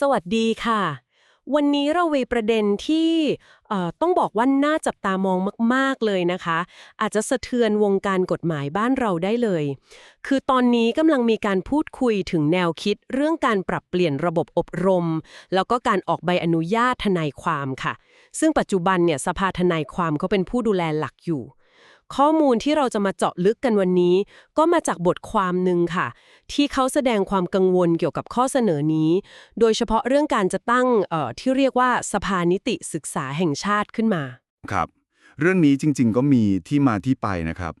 สวัสดีค่ะ วันนี้เราเวประเด็นที่เอ่อต้องบอกว่าน่าจับตามองมาก ๆ เลยนะคะ อาจจะสะเทือนวงการกฎหมายบ้านเราได้เลย คือตอนนี้กำลังมีการพูดคุยถึงแนวคิดเรื่องการปรับเปลี่ยนระบบอบรม แล้วก็การออกใบอนุญาตทนายความค่ะ ซึ่งปัจจุบันเนี่ยสภาทนายความเขาเป็นผู้ดูแลหลักอยู่ ข้อมูลที่เราจะมาเจาะลึกกันวันนี้ ก็มาจากบทความหนึ่งค่ะ ที่เขาแสดงความกังวลเกี่ยวกับข้อเสนอนี้ โดยเฉพาะเรื่องการจะตั้งที่เรียกว่าสภานิติศึกษาแห่งชาติขึ้นมา ครับ เรื่องนี้จริง ๆ ก็มีที่มาที่ไปนะครับ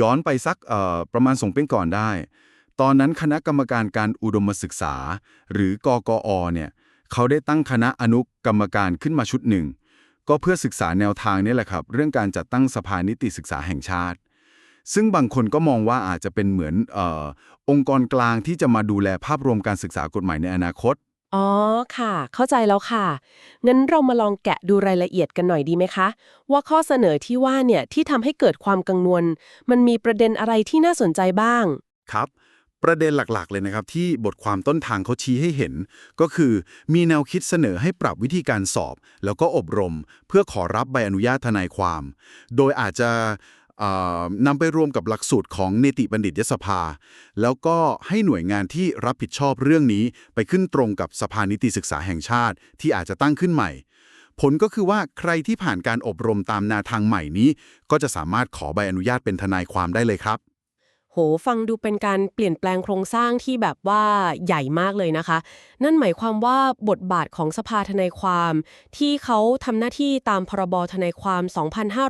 ย้อนไปสักประมาณสองปีก่อนได้ ตอนนั้นคณะกรรมการการอุดมศึกษา หรือกกอเนี่ยเขาได้ตั้งคณะอนุกรรมการขึ้นมาชุดหนึ่ง ก็เพื่อศึกษาแนวทางนี่แหละครับ เรื่องการจัดตั้งสภานิติศึกษาแห่งชาติ ซึ่งบางคนก็มองว่าอาจจะเป็นเหมือนเออองค์กรกลางที่จะมาดูแลภาพรวมการศึกษากฎหมายในอนาคต อ๋อค่ะ เข้าใจแล้วค่ะ งั้นเรามาลองแกะดูรายละเอียดกันหน่อยดีไหมคะ ว่าข้อเสนอที่ว่าเนี่ยที่ทำให้เกิดความกังวล มันมีประเด็นอะไรที่น่าสนใจบ้าง ครับ ประเด็นหลักๆ เลยนะครับที่บทความต้นทางเขาชี้ให้เห็น ก็คือมีแนวคิดเสนอให้ปรับวิธีการสอบ แล้วก็อบรม เพื่อขอรับใบอนุญาตทนายความ โดยอาจจะนำไปรวมกับหลักสูตรของเนติบัณฑิตยสภา แล้วก็ให้หน่วยงานที่รับผิดชอบเรื่องนี้ไปขึ้นตรงกับสภานิติศึกษาแห่งชาติ ที่อาจจะตั้งขึ้นใหม่ ผลก็คือว่าใครที่ผ่านการอบรมตามแนวทางใหม่นี้ ก็จะสามารถขอใบอนุญาตเป็นทนายความได้เลยครับ โห ฟังดูเป็นการเปลี่ยนแปลงโครงสร้างที่แบบว่าใหญ่มากเลยนะคะ นั่นหมายความว่าบทบาทของสภาทนายความ ที่เขาทำหน้าที่ตามพรบทนายความ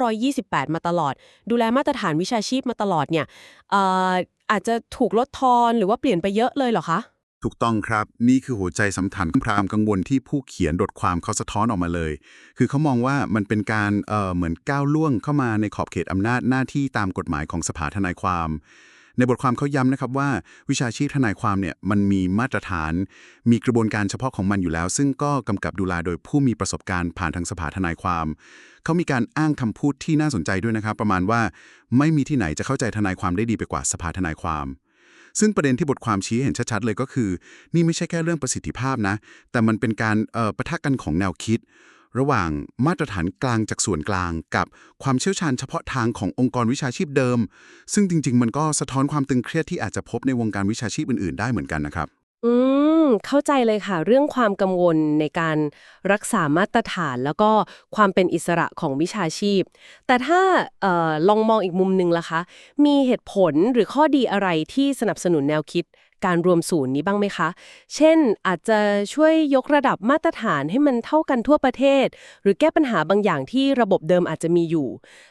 2528 มาตลอด ดูแลมาตรฐานวิชาชีพมาตลอดเนี่ยอออาจจะถูกลดทอนหรือว่าเปลี่ยนไปเยอะเลยเหรอคะ ถูกต้องครับ นี่คือหัวใจสำคัญพรามกังวลที่ผู้เขียนบทความเขาสะท้อนออกมาเลย คือเขามองว่ามันเป็นการเอ่อเหมือนก้าวล่วงเข้ามาในขอบเขตอำนาจหน้าที่ตามกฎหมายของสภาทนายความ ในบทความเขาย้ำนะครับว่า วิชาชีพทนายความเนี่ยมันมีมาตรฐาน มีกระบวนการเฉพาะของมันอยู่แล้ว ซึ่งก็กำกับดูแลโดยผู้มีประสบการณ์ผ่านทางสภาทนายความ เขามีการอ้างคำพูดที่น่าสนใจด้วยนะครับ ประมาณว่าไม่มีที่ไหนจะเข้าใจทนายความได้ดีไปกว่าสภาทนายความ ซึ่งประเด็นที่บทความชี้เห็นชัดๆเลยก็คือ นี่ไม่ใช่แค่เรื่องประสิทธิภาพนะ แต่มันเป็นการประทะกันของแนวคิด ระหว่างมาตรฐานกลางจากส่วนกลาง กับความเชี่ยวชาญเฉพาะทางขององค์กรวิชาชีพเดิม ซึ่งจริง ๆ มันก็สะท้อนความตึงเครียดที่อาจจะพบในวงการวิชาชีพอื่นๆ ได้เหมือนกันนะครับ อืม เข้าใจเลยค่ะ เรื่องความกังวลในการรักษามาตรฐานแล้วก็ความเป็นอิสระของวิชาชีพ แต่ถ้าเออลองมองอีกมุมหนึ่งล่ะคะ มีเหตุผลหรือข้อดีอะไรที่สนับสนุนแนวคิดการรวมศูนย์นี้บ้างไหมคะ เช่น อาจจะช่วยยกระดับมาตรฐานให้มันเท่ากันทั่วประเทศ หรือแก้ปัญหาบางอย่างที่ระบบเดิมอาจจะมีอยู่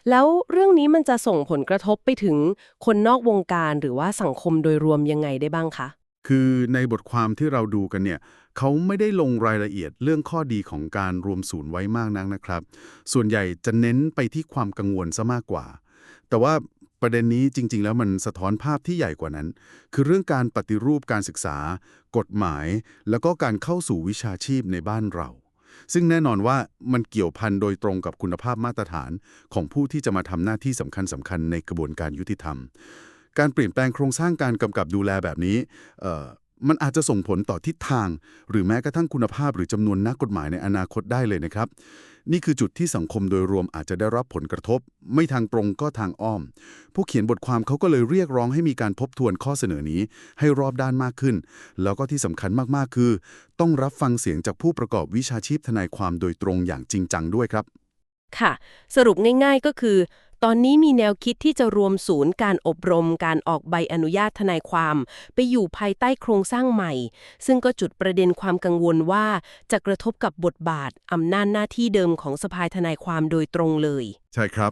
แล้วเรื่องนี้มันจะส่งผลกระทบไปถึงคนนอกวงการหรือว่าสังคมโดยรวมยังไงได้บ้างคะ คือในบทความที่เราดูกันเนี่ยเขาไม่ได้ลงรายละเอียดเรื่องข้อดีของการรวมศูนย์ไว้มากนักนะครับ ส่วนใหญ่จะเน้นไปที่ความกังวลซะมากกว่า แต่ว่าประเด็นนี้จริง ๆ แล้วมันสะท้อนภาพที่ใหญ่กว่านั้น คือเรื่องการปฏิรูปการศึกษา กฎหมาย แล้วก็การเข้าสู่วิชาชีพในบ้านเรา ซึ่งแน่นอนว่ามันเกี่ยวพันโดยตรงกับคุณภาพมาตรฐานของผู้ที่จะมาทำหน้าที่สำคัญสำคัญในกระบวนการยุติธรรม การเปลี่ยนแปลงโครงสร้างการกำกับดูแลแบบนี้มันอาจจะส่งผลต่อทิศทาง หรือแม้กระทั่งคุณภาพหรือจำนวนนักกฎหมายในอนาคตได้เลยนะครับ นี่คือจุดที่สังคมโดยรวมอาจจะได้รับผลกระทบ ไม่ทางตรงก็ทางอ้อม ผู้เขียนบทความเขาก็เลยเรียกร้องให้มีการทบทวนข้อเสนอนี้ ให้รอบด้านมากขึ้น แล้วก็ที่สำคัญมากๆคือ ต้องรับฟังเสียงจากผู้ประกอบวิชาชีพทนายความโดยตรงอย่างจริงจังด้วยครับ ค่ะ สรุปง่าย ๆก็คือ ตอนนี้มีแนวคิดที่จะรวมศูนย์การอบรมการออกใบอนุญาตทนายความ ไปอยู่ภายใต้โครงสร้างใหม่ ซึ่งก็จุดประเด็นความกังวลว่าจะกระทบกับบทบาทอำนาจหน้าที่เดิมของสภาทนายความโดยตรงเลย ใช่ครับ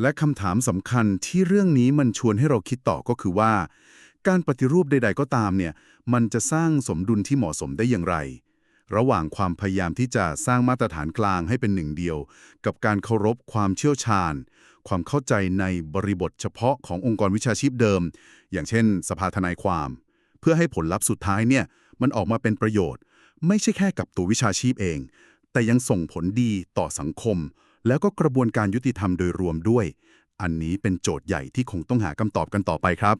และคำถามสำคัญที่เรื่องนี้มันชวนให้เราคิดต่อก็คือว่า การปฏิรูปใด ๆ ก็ตามเนี่ยมันจะสร้างสมดุลที่เหมาะสมได้อย่างไรระหว่างความพยายามที่จะสร้างมาตรฐานกลางให้เป็นหนึ่งเดียว กับการเคารพความเชี่ยวชาญ ความเข้าใจในบริบทเฉพาะขององค์กรวิชาชีพเดิม อย่างเช่น สภาทนายความ เพื่อให้ผลลัพธ์สุดท้ายเนี่ยมันออกมาเป็นประโยชน์ ไม่ใช่แค่กับตัววิชาชีพเอง แต่ยังส่งผลดีต่อสังคม แล้วก็กระบวนการยุติธรรมโดยรวมด้วย อันนี้เป็นโจทย์ใหญ่ที่คงต้องหาคำตอบกันต่อไปครับ